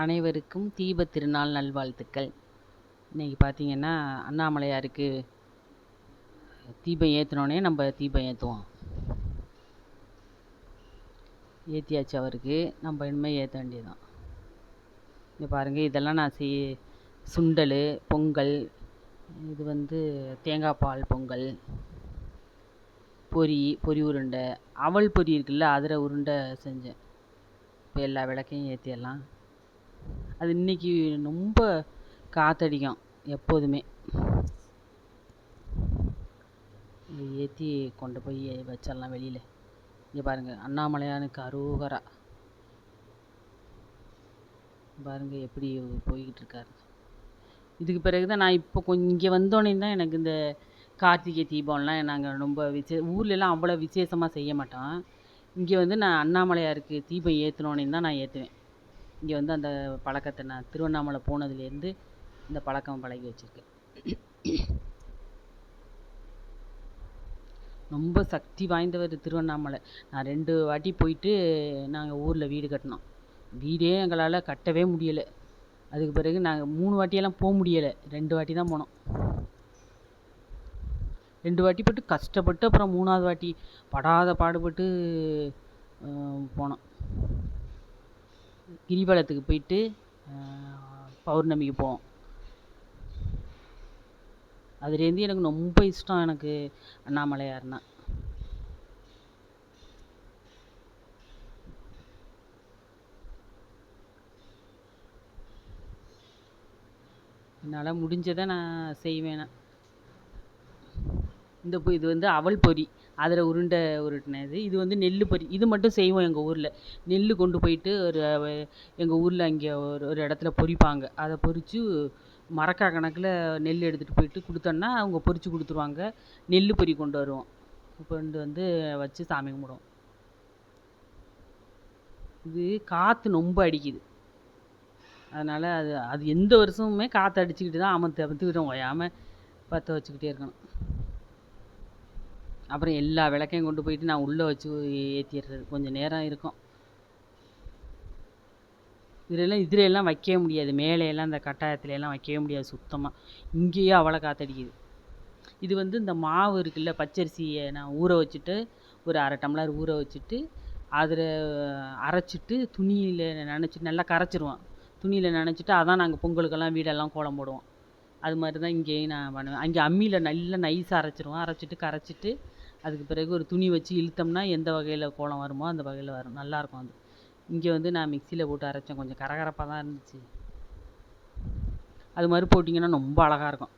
அனைவருக்கும் தீபத் திருநாள் நல்வாழ்த்துக்கள். இன்றைக்கி பார்த்தீங்கன்னா அண்ணாமலையாருக்கு தீபம் ஏற்றினோடனே நம்ம தீபம் ஏற்றுவோம் ஏற்றியாச்சு அவருக்கு. நம்ம இனிமேல் ஏற்ற வேண்டியதுதான். இங்கே பாருங்கள் இதெல்லாம் நான் செய் சுண்டல் பொங்கல் இது வந்து தேங்காய் பால் பொங்கல் பொரி பொரி உருண்டை அவல் பொரி இருக்குல்ல அதில் உருண்டை செஞ்சேன். இப்போ எல்லா விளக்கையும் ஏற்றிடலாம் அது இன்றைக்கி ரொம்ப காற்றடிக்கும் எப்போதுமே. இதை ஏற்றி கொண்டு போய் வச்சிடலாம் வெளியில். இங்கே பாருங்கள் அண்ணாமலையானுக்கு அரோகரா. பாருங்கள் எப்படி போய்கிட்டு இருக்காரு. இதுக்கு பிறகு தான் நான் இப்போ கொஞ்சம் இங்கே வந்தோடனே தான் எனக்கு இந்த கார்த்திகை தீபம்லாம் நாங்கள் ரொம்ப விசே ஊர்லெலாம் அவ்வளோ விசேஷமாக செய்ய மாட்டோம். இங்கே வந்து நான் அண்ணாமலையாருக்கு தீபம் ஏற்றினோடனே தான் நான் ஏற்றுவேன் இங்கே வந்து அந்த பழக்கத்தை நான் திருவண்ணாமலை போனதுலேருந்து இந்த பழக்கம் பழகி வச்சுருக்கேன். ரொம்ப சக்தி வாய்ந்தவர் திருவண்ணாமலை. நான் ரெண்டு வாட்டி போயிட்டு நாங்கள் ஊரில் வீடு கட்டினோம். வீடே எங்களால் கட்டவே முடியலை. அதுக்கு பிறகு நாங்கள் மூணு வாட்டியெல்லாம் போக முடியலை. ரெண்டு வாட்டி தான் போனோம். ரெண்டு வாட்டி போட்டு கஷ்டப்பட்டு அப்புறம் மூணாவது வாட்டி படாத பாடுபட்டு போனோம். கிரிவலத்துக்கு போயிட்டு பௌர்ணமிக்கு போவோம். அதுலேருந்து எனக்கு ரொம்ப இஷ்டம் எனக்கு அண்ணாமலையார்னா. என்னால் முடிஞ்சதை நான் செய்வேன் நான். இந்த இது வந்து அவல் பொரி. அதில் உருண்டை உருட்டினது. இது வந்து நெல் பொரி. இது மட்டும் செய்வோம் எங்கள் ஊரில். நெல் கொண்டு போயிட்டு ஒரு எங்கள் ஊரில் அங்கே ஒரு ஒரு இடத்துல பொரிப்பாங்க. அதை பொரித்து மரக்கா கணக்கில் நெல் எடுத்துகிட்டு போயிட்டு கொடுத்தோன்னா அவங்க பொரித்து கொடுத்துருவாங்க. நெல் பொரி கொண்டு வருவோம். கொண்டு வந்து வச்சு சாமி கும்பிடுவோம். இது காற்று ரொம்ப அடிக்குது. அதனால் அது அது எந்த வருஷமுமே காற்று அடிச்சுக்கிட்டு தான் அமர்த்து அமர்த்துக்கிட்டோம் ஓயாமல் பற்ற வச்சுக்கிட்டே இருக்கணும். அப்புறம் எல்லா விளக்கையும் கொண்டு போயிட்டு நான் உள்ளே வச்சு ஏற்றிடுறது கொஞ்சம் நேரம் இருக்கும். இதுலலாம் இதிலெல்லாம் வைக்கவே முடியாது. மேலேயெல்லாம் இந்த கட்டாயத்துலலாம் வைக்கவே முடியாது சுத்தமாக இங்கேயே அவ்வளோ காற்றடிக்குது இது வந்து இந்த மாவு இருக்குல்ல பச்சரிசியை நான் ஊற வச்சுட்டு ஒரு அரை டம்ளர் ஊற வச்சுட்டு அதில் அரைச்சிட்டு துணியில் நனைச்சி நல்லா கரைச்சிருவோம். துணியில் நினச்சிட்டு அதான் நாங்கள் பொங்கலுக்கெல்லாம் வீடெல்லாம் கோலம் போடுவோம். அது மாதிரி தான் இங்கேயும் நான் பண்ணுவேன். அங்கே அம்மியில் நல்லா நைஸாக அரைச்சிருவோம். அரைச்சிட்டு கரைச்சிட்டு அதுக்கு பிறகு ஒரு துணி வச்சு இழுத்தோம்னா எந்த வகையில் கோலம் வருமோ அந்த வகையில் வரும். நல்லாயிருக்கும் அது. இங்கே வந்து நான் மிக்சியில் போட்டு அரைச்சேன். கொஞ்சம் கரகரப்பாக தான் இருந்துச்சு. அது மாதிரி போட்டிங்கன்னா ரொம்ப அழகாக இருக்கும்.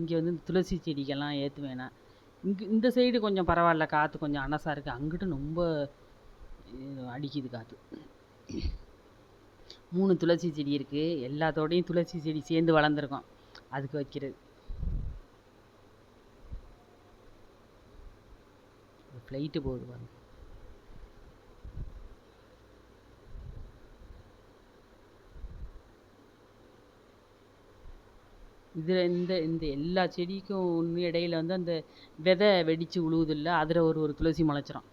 இங்கே வந்து துளசி செடிக்கெல்லாம் ஏற்றுவேன் நான். இங்கே இந்த சைடு கொஞ்சம் பரவாயில்ல. காற்று கொஞ்சம் அனசாக இருக்குது அங்கிட்டு ரொம்ப அடிக்குது காற்று மூணு துளசி செடி இருக்குது எல்லாத்தோடையும் துளசி செடி சேர்ந்து வளர்ந்துருக்கும். அதுக்கு வைக்கிறது. ஃப்ளைட்டு போகுது பாருங்க இதில் இந்த இந்த எல்லா செடிக்கும் ஒன்று இடையில வந்து அந்த விதை வெடித்து விழுவுதில்ல அதில் ஒரு ஒரு துளசி முளைச்சிரும்.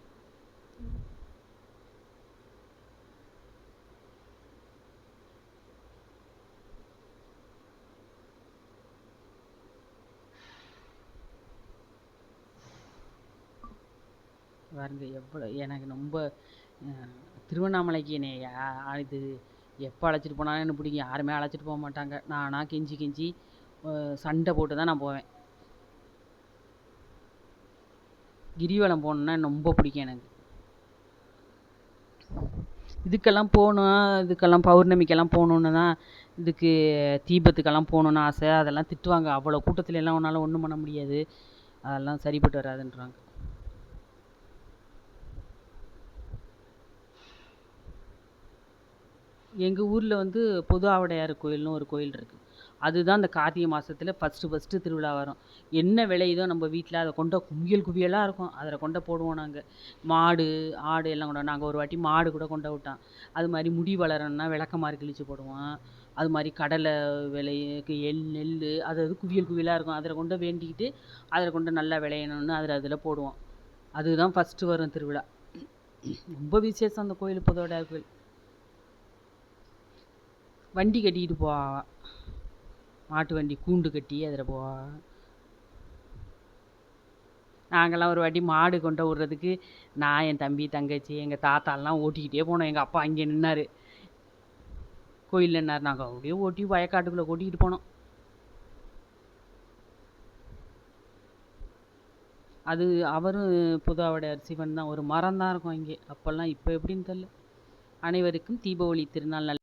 பாருங்க எவ்வளோ எனக்கு ரொம்ப திருவண்ணாமலைக்கு என்னை இது எப்போ அழைச்சிட்டு போனாலும் எனக்கு பிடிக்கும்? யாருமே அழைச்சிட்டு போக மாட்டாங்க. நானாக கெஞ்சி கெஞ்சி சண்டை போட்டு தான் நான் போவேன். கிரிவலம் போகணுன்னா ரொம்ப பிடிக்கும் எனக்கு. இதுக்கெல்லாம் போகணும் இதுக்கெல்லாம் பௌர்ணமிக்கெல்லாம் போகணுன்னு தான் இதுக்கு தீபத்துக்கெல்லாம் போகணுன்னு ஆசை. அதெல்லாம் திட்டுவாங்க. அவ்வளோ கூட்டத்தில் எல்லாம் உன்னால் ஒன்றும் பண்ண முடியாது. அதெல்லாம் சரிப்பட்டு வராதுன்றாங்க. எங்கள் ஊரில் வந்து பொது ஆவுடையார் கோயில்னு ஒரு கோயில் இருக்குது அதுதான் அந்த கார்த்திகை மாதத்துல ஃபஸ்ட்டு ஃபஸ்ட்டு திருவிழா வரும். என்ன விளையுதோ நம்ம வீட்டில் அதை கொண்ட குவியல் குவியலாக இருக்கும். அதில் கொண்ட போடுவோம் நாங்கள் மாடு ஆடு எல்லாம் கொண்டு நாங்கள் ஒரு வாட்டி மாடு கூட கொண்டு விட்டோம். அது மாதிரி முடி வளரணுன்னா விளக்கமாறு கிழிச்சு போடுவோம். அது மாதிரி கடலை விளைய எள் நெல் அது அது குவியல் குவியலாக இருக்கும். அதில் கொண்டு வேண்டிக்கிட்டு அதில் கொண்டு நல்லா விளையணுன்னு அதில் அதில் போடுவோம். அதுதான் ஃபஸ்ட்டு வரும் திருவிழா. ரொம்ப விசேஷம் அந்த கோயில் பொதுவோட கோயில். வண்டி கட்டிக்கிட்டு போவா மாட்டு வண்டி கூண்டு கட்டி அதில் போவா நாங்கள்லாம் ஒரு வாட்டி மாடு கொண்டு விட்றதுக்கு நான் என் தம்பி தங்கச்சி எங்கள் தாத்தாலாம் ஓட்டிக்கிட்டே போனோம். எங்கள் அப்பா அங்கே நின்னார். கோயிலில் நின்னார். நாங்கள் அப்படியே ஓட்டி வயக்காட்டுக்குள்ளே ஓட்டிக்கிட்டு போனோம். அது அவரும் புதாவடையார் சிவன் தான். ஒரு மரம் தான் இருக்கும் இங்கே அப்போல்லாம் இப்போ எப்படின்னு தெரில அனைவருக்கும் தீபாவளி திருநாள் நல்ல